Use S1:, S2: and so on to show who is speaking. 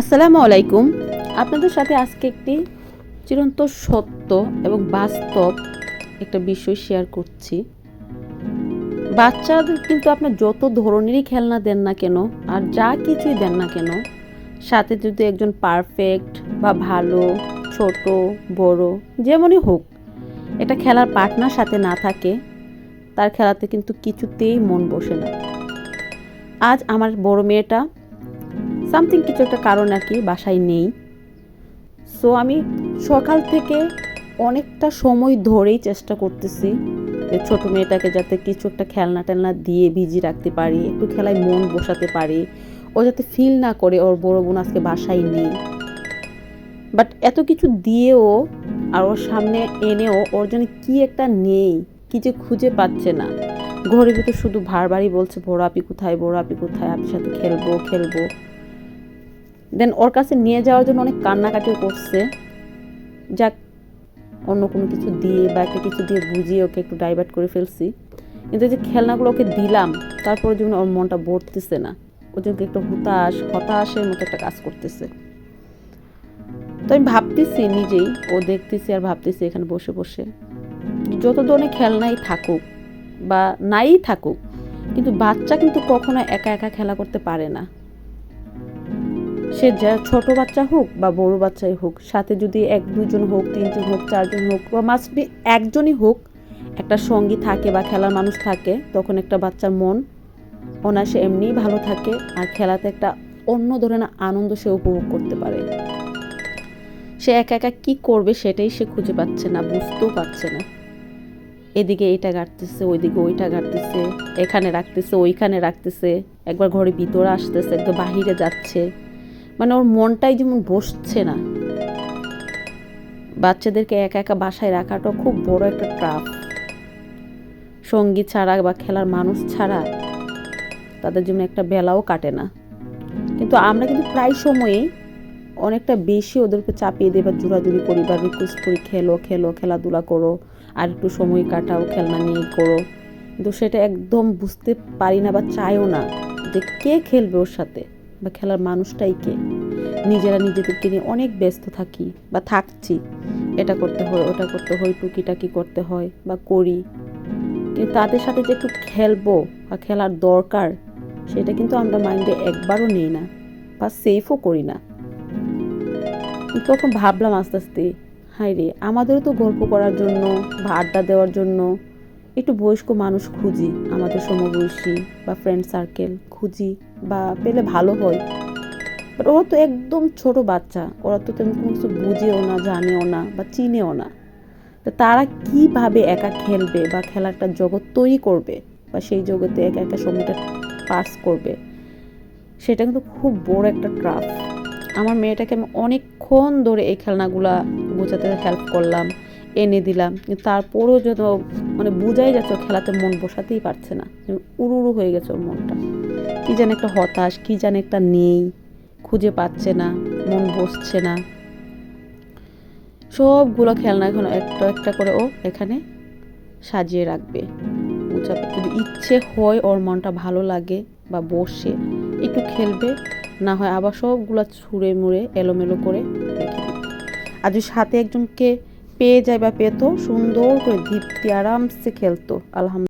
S1: আসসালামু আলাইকুম। আপনাদের সাথে আজকে একটি চিরন্ত সত্য এবং বাস্তব একটা বিষয় শেয়ার করছি। বাচ্চাদের কিন্তু আপনার যত ধরনেরই খেলনা দেন না কেন, আর যা কিছুই দেন না কেন, সাথে যদি একজন পারফেক্ট বা ভালো, ছোট, বড়, যেমনই হোক এটা খেলার পার্টনার সাথে না থাকে, তার খেলাতে কিন্তু কিছুতেই মন বসে না। আজ আমার বড় মেয়েটা সামথিং কিছু একটা কারণ আর কি বাসায় নেই। সো আমি সকাল থেকে অনেকটা সময় ধরেই চেষ্টা করতেছি যে ছোটো মেয়েটাকে যাতে কিছু একটা খেলনা টেলনা দিয়ে ভিজি রাখতে পারি, একটু খেলায় মন বসাতে পারি, ও যাতে ফিল না করে ওর বড় বোন আজকে বাসায় নেই। বাট এত কিছু দিয়েও আর ওর সামনে এনেও ওর জন্য কী একটা নেই, কি যে খুঁজে পাচ্ছে না। ঘরের ভিতর শুধু ভারবারই বলছে বড় আপি কোথায় বড় আপি কোথায় আপির সাথে খেলব খেলব। দেন ওর কাছে নিয়ে যাওয়ার জন্য অনেক কান্নাকাটিও করছে। যাক, অন্য কোনো কিছু দিয়ে বা একটা কিছু দিয়ে বুঝিয়ে ওকে একটু ডাইভার্ট করে ফেলছি। কিন্তু যে খেলনাগুলো ওকে দিলাম, তারপরে যেমন ওর মনটা ভরতেছে না ওর জন্য একটু হতাশ, হতাশের মতো একটা কাজ করতেছে। তো আমি ভাবতেছি নিজেই, ও দেখতেছি আর ভাবতেছি এখানে বসে বসে। যত ধরনের খেলনাই থাকুক বা নাই থাকুক, কিন্তু বাচ্চা কিন্তু কখনো একা একা খেলা করতে পারে না। সে যা ছোট বাচ্চা হোক বা বড় বাচ্চাই হোক, সাথে যদি এক দুজন হোক, তিনজন হোক, চারজন হোক, বা মাস্ট বি একজনই হোক, একটা সঙ্গী থাকে বা খেলার মানুষ থাকে, তখন একটা বাচ্চার মন অনায়াসে এমনিই ভালো থাকে আর খেলাতে একটা অন্য ধরনের আনন্দ সে উপভোগ করতে পারে। সে একা একা কি করবে সেটাই সে খুঁজে পাচ্ছে না, বুঝতেও পারছে না। এদিকে এটা গাড়তেছে ওইদিকে ওইটা গাড়তেছে এখানে রাখতেছে, ওইখানে রাখতেছে, একবার ঘরে ভিতরে আসতেছে, একদম বাহিরে যাচ্ছে। মানে ওর মনটাই যেমন বসছে না। বাচ্চাদেরকে একা একা বাসায় রাখাটা খুব বড় একটা ট্রাফ সঙ্গী ছাড়া বা খেলার মানুষ ছাড়া তাদের জন্য একটা বেলাও কাটে না। কিন্তু আমরা কিন্তু প্রায় সময়ে অনেকটা বেশি ওদেরকে চাপিয়ে বা জোরাজুরি করি বা রিকোয়েস্ট করি, খেলো খেলো, খেলাধুলা করো, আর একটু সময় কাটাও, খেলনা নিয়ে করো। কিন্তু সেটা একদম বুঝতে পারি না বা চাইও না যে কে খেলবে ওর সাথে। বা খেলার মানুষটাই কে? নিজেরা নিজেদেরকে নিয়ে অনেক ব্যস্ত থাকি বা থাকছি। এটা করতে হয়, ওটা করতে হয়, টুকিটাকি করতে হয় বা করি। কিন্তু তাদের সাথে যে একটু খেলব বা খেলার দরকার, সেটা কিন্তু আমরা মাইন্ডে একবারও নেই না বা সেফও করি না। তখন ভাবলাম আস্তে আস্তে হাই রে আমাদেরও তো গল্প করার জন্য বা আড্ডা দেওয়ার জন্য একটু বয়স্ক মানুষ খুঁজি, আমাদের সমবয়সী বা ফ্রেন্ড সার্কেল খুঁজি বা পেলে ভালো হয়। বাট ওরা তো একদম ছোট বাচ্চা, ওরা তো তেমন কোনো কিছু বুঝেও না, জানেও না বা চিনেও না। তো তারা কীভাবে একা খেলবে বা খেলার একটা জগৎ তৈরি করবে বা সেই জগতে একা একা সময়টা পাস করবে, সেটা কিন্তু খুব বড় একটা ট্রাফ আমার মেয়েটাকে আমি অনেকক্ষণ ধরে এই খেলনাগুলা বোঝাতে হেল্প করলাম। এনে দিলাম। তারপরেও যত মানে বোঝাই যাচ্ছে, খেলাতে মন বসাতেই পারছে না। উড়ু উড়ু হয়ে গেছে ওর মনটা। কী যেন একটা হতাশ, কী যেন একটা নেই, খুঁজে পাচ্ছে না, মন বসছে না। সবগুলো খেলনা এখন একটা একটা করে ও এখানে সাজিয়ে রাখবে। যদি ইচ্ছে হয় ওর মনটা ভালো লাগে বা বসে, একটু খেলবে, না হয় আবার সবগুলো ছুঁড়ে মুড়ে এলোমেলো করে আর যদি সাথে একজনকে পেয়ে যায় বা পেতো সুন্দর করে দীপ্তি আরামসে খেলতো আলহামদুলিল্লাহ।